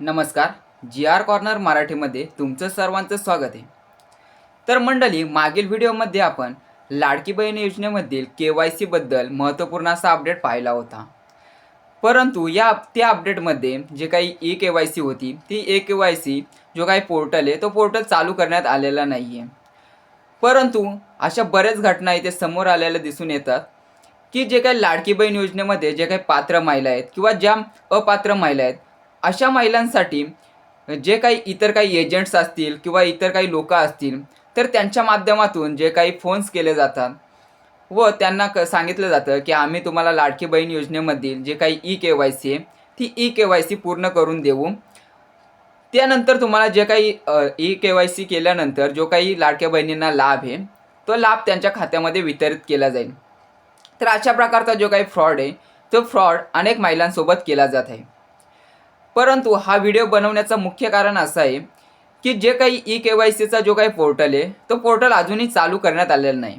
नमस्कार जी R corner मराठीमध्ये तुमचं सर्वांचं स्वागत आहे. तर मंडळी मागील व्हिडिओमध्ये आपण लाडकी बहीण योजनेमधील के वाय सीबद्दल महत्त्वपूर्ण असा अपडेट पाहिला होता. परंतु या त्या अपडेटमध्ये जे काही ई के वाय सी होती ती ए के वाय सी जो काही पोर्टल आहे तो पोर्टल चालू करण्यात आलेला नाही आहे परंतु अशा बऱ्याच घटना इथे समोर आलेल्या दिसून येतात की जे काही लाडकी बहीण योजनेमध्ये जे काही पात्र महिला आहेत किंवा ज्या अपात्र महिला आहेत अशा महिलांसाठी जे काही इतर काही एजंट्स असतील किंवा इतर काही लोक असतील तर त्यांच्या माध्यमातून जे काही फोन्स केले जातात व त्यांना क सांगितलं जातं की आम्ही तुम्हाला लाडकी बहीण योजनेमधील जे काही ई के वाय सी आहे ती ई के वाय सी पूर्ण करून देऊ. त्यानंतर तुम्हाला जे काही ई के वाय सी केल्यानंतर जो काही लाडक्या बहिणींना लाभ आहे तो लाभ त्यांच्या खात्यामध्ये वितरित केला जाईल. तर अशा प्रकारचा जो काही फ्रॉड आहे तो फ्रॉड अनेक महिलांसोबत केला जात आहे. परंतु हा व्हिडिओ बनवण्याचं मुख्य कारण असं आहे की जे काही ई के वाय सीचा जो काही पोर्टल आहे तो पोर्टल अजूनही चालू करण्यात आलेला नाही.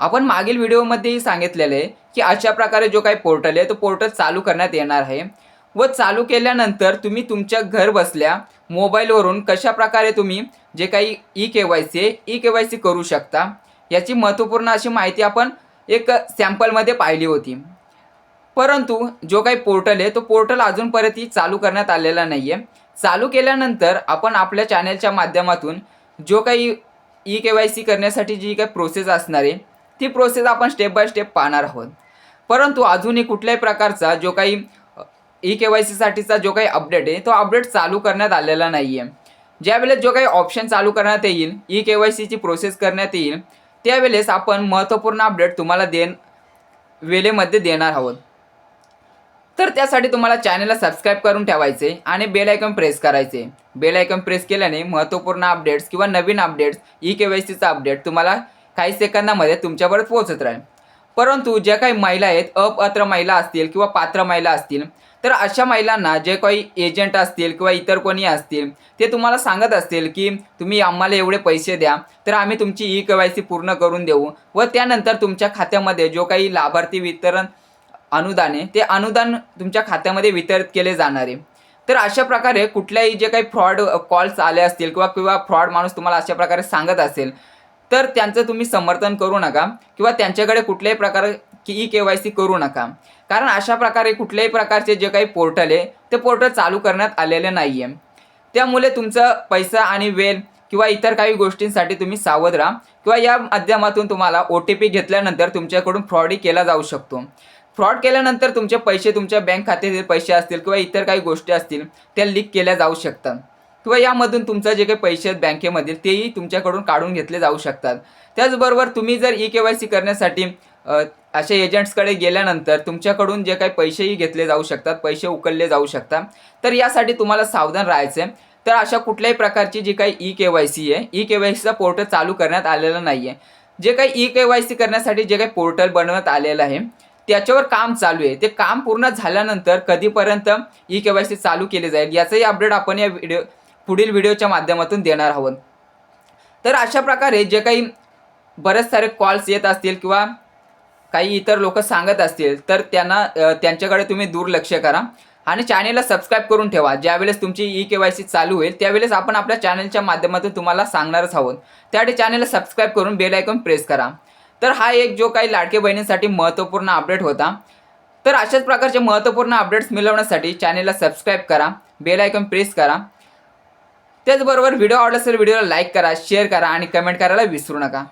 आपण मागील व्हिडिओमध्येही सांगितलेलं आहे की अशा प्रकारे जो काही पोर्टल आहे तो पोर्टल चालू करण्यात येणार आहे व चालू केल्यानंतर तुम्ही तुमच्या घर बसल्या मोबाईलवरून कशा प्रकारे तुम्ही जे काही ई के वाय सी आहे ई के वाय सी करू शकता याची महत्त्वपूर्ण अशी माहिती आपण एक सॅम्पलमध्ये पाहिली होती. परंतु जो काही पोर्टल आहे तो पोर्टल अजूनपर्यंत चालू करण्यात आलेला नाही आहे चालू केल्यानंतर आपण आपल्या चॅनेलच्या माध्यमातून जो काही ई के वाय सी करण्यासाठी जी काही प्रोसेस असणार आहे ती प्रोसेस आपण स्टेप बाय स्टेप पाहणार आहोत. परंतु अजूनही कुठल्याही प्रकारचा जो काही ई के वाय सीसाठीचा जो काही अपडेट आहे तो अपडेट चालू करण्यात आलेला नाही आहे ज्यावेळेस जो काही ऑप्शन चालू करण्यात येईल ई के वाय सीची प्रोसेस करण्यात येईल त्यावेळेस आपण महत्त्वपूर्ण अपडेट तुम्हाला देन वेळेमध्ये देणार आहोत. तर त्यासाठी तुम्हाला चॅनलला सबस्क्राईब करून ठेवायचे आणि बेल आयकॉन प्रेस करायचे. बेल आयकॉन प्रेस केल्याने महत्त्वपूर्ण अपडेट्स किंवा नवीन अपडेट्स ई के वाय सीचा अपडेट तुम्हाला काही सेकंदामध्ये तुमच्यापर्यंत पोहोचत राहील. परंतु ज्या काही महिला आहेत अपात्र महिला असतील किंवा पात्र महिला असतील तर अशा महिलांना जे काही एजंट असतील किंवा इतर कोणी असतील ते तुम्हाला सांगत असतील की तुम्ही आम्हाला एवढे पैसे द्या तर आम्ही तुमची ई के वाय सी पूर्ण करून देऊ व त्यानंतर तुमच्या खात्यामध्ये जो काही लाभार्थी वितरण अनुदान आहे ते अनुदान तुमच्या खात्यामध्ये वितरित केले जाणार आहे. तर अशा प्रकारे कुठल्याही जे काही फ्रॉड कॉल्स आले असतील किंवा किंवा फ्रॉड माणूस तुम्हाला अशा प्रकारे सांगत असेल तर त्यांचं तुम्ही समर्थन करू नका किंवा त्यांच्याकडे कुठल्याही प्रकारे ई के वाय सी करू नका. कारण अशा प्रकारे कुठल्याही प्रकारचे जे काही पोर्टल आहे ते पोर्टल चालू करण्यात आलेले नाही आहे त्यामुळे तुमचं पैसा आणि वेळ किंवा इतर काही गोष्टींसाठी तुम्ही सावध राहा किंवा या माध्यमातून तुम्हाला ओ टी पी घेतल्यानंतर तुमच्याकडून फ्रॉडही केला जाऊ शकतो. फ्रॉड केल्यानंतर तुमचे पैसे तुमच्या बँक खात्यातील पैसे असतील किंवा इतर काही गोष्टी असतील त्या लीक केल्या जाऊ शकतात. किंवा यामधून तुमचं जे काही पैसे आहेत बँकेमधील तेही तुमच्याकडून काढून घेतले जाऊ शकतात. त्याचबरोबर तुम्ही जर ई के वाय सी करण्यासाठी अशा एजंट्सकडे गेल्यानंतर तुमच्याकडून जे काही पैसेही घेतले जाऊ शकतात पैसे उकलले जाऊ शकतात तर यासाठी तुम्हाला सावधान राहायचं आहे तर अशा कुठल्याही प्रकारची जी काही ई के वाय सी आहे ई के वाय सीचा पोर्टल चालू करण्यात आलेला नाही आहे जे काही ई के वाय सी करण्यासाठी जे काही पोर्टल बनवण्यात आलेलं आहे त्याच्यावर काम चालू आहे. ते काम पूर्ण झाल्यानंतर कधीपर्यंत ई के वाय सी चालू केले जाईल याचंही अपडेट आपण या व्हिडिओ पुढील व्हिडिओच्या माध्यमातून देणार आहोत. तर अशा प्रकारे जे काही बरेच सारे कॉल्स येत असतील किंवा काही इतर लोक सांगत असतील तर त्यांना त्यांच्याकडे तुम्ही दुर्लक्ष करा आणि चॅनेलला सबस्क्राईब करून ठेवा. ज्यावेळेस तुमची ई के वाय सी चालू होईल त्यावेळेस आपण आपल्या चॅनलच्या माध्यमातून तुम्हाला सांगणारच आहोत. त्यासाठी चॅनेलला सबस्क्राईब करून बेल आयकॉन प्रेस करा. तर हा एक जो काही लाडके बहिणींसाठी महत्त्वपूर्ण अपडेट होता. तर अशाच प्रकारचे महत्त्वपूर्ण अपडेट्स मिळवण्यासाठी चॅनेलला सबस्क्राईब करा. बेल आयकॉन प्रेस करा. त्याचबरोबर व्हिडिओ आवडला असेल व्हिडिओला लाईक करा शेअर करा आणि कमेंट करायला विसरू नका.